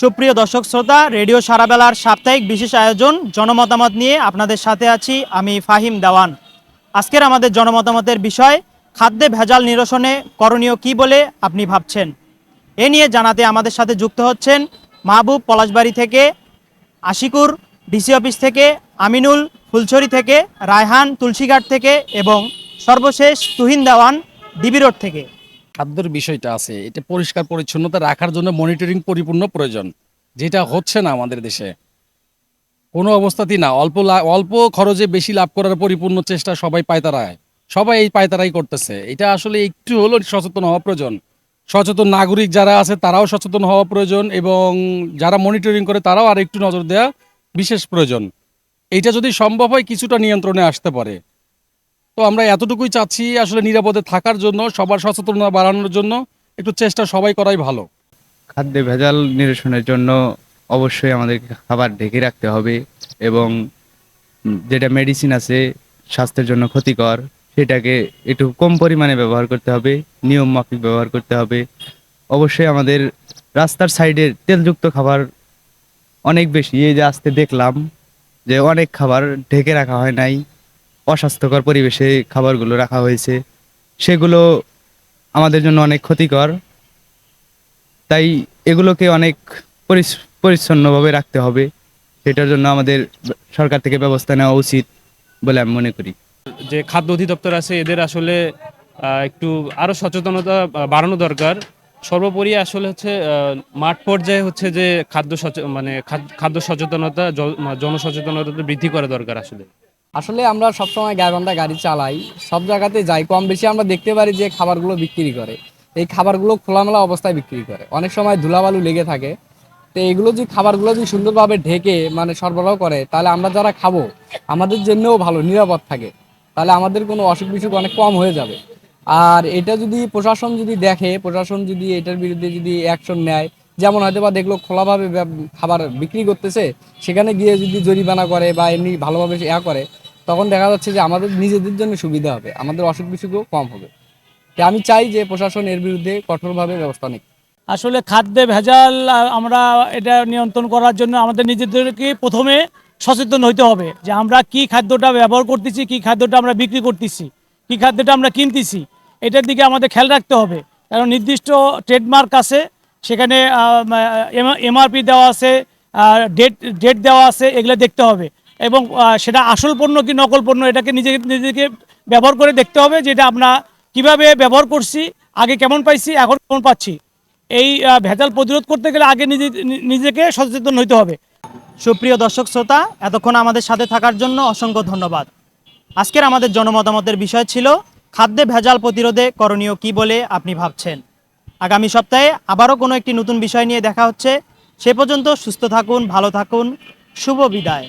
সুপ্রিয় দর্শক শ্রোতা, রেডিও সারাবেলার সাপ্তাহিক বিশেষ আয়োজন জনমতামত নিয়ে আপনাদের সাথে আছি আমি ফাহিম দেওয়ান। আজকের আমাদের জনমতামতের বিষয়, খাদ্যে ভেজাল নিরসনে করণীয় কি বলে আপনি ভাবছেন? এ নিয়ে জানাতে আমাদের সাথে যুক্ত হচ্ছেন মাহবুব পলাশবাড়ি থেকে, আশিকুর ডিসি অফিস থেকে, আমিনুল ফুলছড়ি থেকে, রায়হান তুলসীঘাট থেকে এবং সর্বশেষ তুহিন দেওয়ান ডিবি রোড থেকে। খাদ্যের বিষয়টা আছে, এটা পরিষ্কার পরিচ্ছন্নতা রাখার জন্য মনিটরিং পরিপূর্ণ প্রয়োজন, যেটা হচ্ছে না আমাদের দেশে। কোনো অবস্থাতেই না, অল্প অল্প খরচে বেশি লাভ করার পরিপূর্ণ চেষ্টা সবাই পায়তারায়, সবাই এই পায়তারাই করতেছে। এটা আসলে একটু হলেও সচেতন হওয়া প্রয়োজন। সচেতন নাগরিক যারা আছে, তারাও সচেতন হওয়া প্রয়োজন এবং যারা মনিটরিং করে, তারাও আর একটু নজর দেওয়া বিশেষ প্রয়োজন। এটা যদি সম্ভব হয়, কিছুটা নিয়ন্ত্রণে আসতে পারে। তো আমরা এতটুকুই চাচ্ছি আসলে নিরাপদে থাকার জন্য, সবার সচেতনতা বাড়ানোর জন্য, একটু চেষ্টা সবাই করাই ভালো। খাদ্যে ভেজাল নিরসনের জন্য অবশ্যই আমাদেরকে খাবার ঢেকে রাখতে হবে এবং যেটা মেডিসিন আছে, স্বাস্থ্যের জন্য ক্ষতিকর, সেটাকে একটু কম পরিমাণে ব্যবহার করতে হবে, নিয়ম মাফিক ব্যবহার করতে হবে। অবশ্যই আমাদের রাস্তার সাইডে তেলযুক্ত খাবার অনেক বেশি। এই যে আজকে দেখলাম যে অনেক খাবার ঢেকে রাখা হয় নাই। অস্বাস্থ্যকর পরিবেশে খাবারগুলো রাখা হয়েছে। সেগুলো আমাদের জন্য অনেক ক্ষতিকর। তাই এগুলোকে অনেক পরিচ্ছন্নভাবে রাখতে হবে। সেটার জন্য আমাদের সরকার থেকে ব্যবস্থা নেওয়া উচিত বলে আমি মনে করি। যে খাদ্য অধিদপ্তর আছে, এদের আসলে একটু আরও সচেতনতা বাড়ানো দরকার। সর্বোপরি আসলে হচ্ছে মাঠ পর্যায়ে হচ্ছে যে খাদ্য মানে খাদ- খাদ্য সচেতনতা জনসচেতনতা বৃদ্ধি করা দরকার আসলে। আসলে আমরা সবসময় গাইবান্ধা গাড়ি চালাই। সব জায়গাতে যাই কম বেশি আমরা দেখতে পারি যে খাবারগুলো বিক্রি করে। এই খাবারগুলো খোলামেলা অবস্থায় বিক্রি করে। অনেক সময় ধুলাবালু লেগে থাকে। তো এগুলো যদি খাবারগুলো যদি সুন্দরভাবে ঢেকে মানে সরবরাহ করে, তাহলে আমরা যারা খাব, আমাদের জন্যও ভালো, নিরাপদ থাকে। তাহলে আমাদের কোনো অসুখ বিসুখ অনেক কম হয়ে যাবে। আর এটা যদি প্রশাসন যদি দেখে, প্রশাসন যদি এটার বিরুদ্ধে যদি অ্যাকশন নেয়, যেমন হয়তো বা দেখল খোলাভাবে খাবার বিক্রি করতেছে, সেখানে গিয়ে যদি জরিমানা করে বা এমনি ভালোভাবে ইয়া করে তখন দেখা যাচ্ছে যে আমাদের নিজেদের জন্য সুবিধা হবে, আমাদের অসুখ বিসুখও কম হবে। তাই আমি চাই যে প্রশাসন এর বিরুদ্ধে কঠোরভাবে ব্যবস্থা নিক। আসলে খাদ্যে ভেজাল আমরা এটা নিয়ন্ত্রণ করার জন্য আমাদের নিজেদেরকে প্রথমে সচেতন হইতে হবে যে আমরা কি খাদ্যটা ব্যবহার করতেছি, কি খাদ্যটা আমরা বিক্রি করতেছি, কি খাদ্যটা আমরা কিনতেছি, এটার দিকে আমাদের খেয়াল রাখতে হবে। কারণ নির্দিষ্ট ট্রেডমার্ক আছে, সেখানে এমআরপি দেওয়া আছে ডেট ডেট দেওয়া আছে, এগুলো দেখতে হবে। এবং সেটা আসল পণ্য কি নকল পণ্য, এটাকে নিজে, নিজেকে ব্যবহার করে দেখতে হবে যেটা আমরা কীভাবে ব্যবহার করছি, আগে কেমন পাইছি, এখন কেমন পাচ্ছি। এই ভেজাল প্রতিরোধ করতে গেলে আগে নিজে নিজেকে সচেতন হইতে হবে। সুপ্রিয় দর্শক শ্রোতা, এতক্ষণ আমাদের সাথে থাকার জন্য অসংখ্য ধন্যবাদ। আজকের আমাদের জনমতামতের বিষয় ছিল, খাদ্যে ভেজাল প্রতিরোধে করণীয় কি বলে আপনি ভাবছেন? আগামী সপ্তাহে আবারও কোনো একটি নতুন বিষয় নিয়ে দেখা হচ্ছে। সে পর্যন্ত সুস্থ থাকুন, ভালো থাকুন, শুভ বিদায়।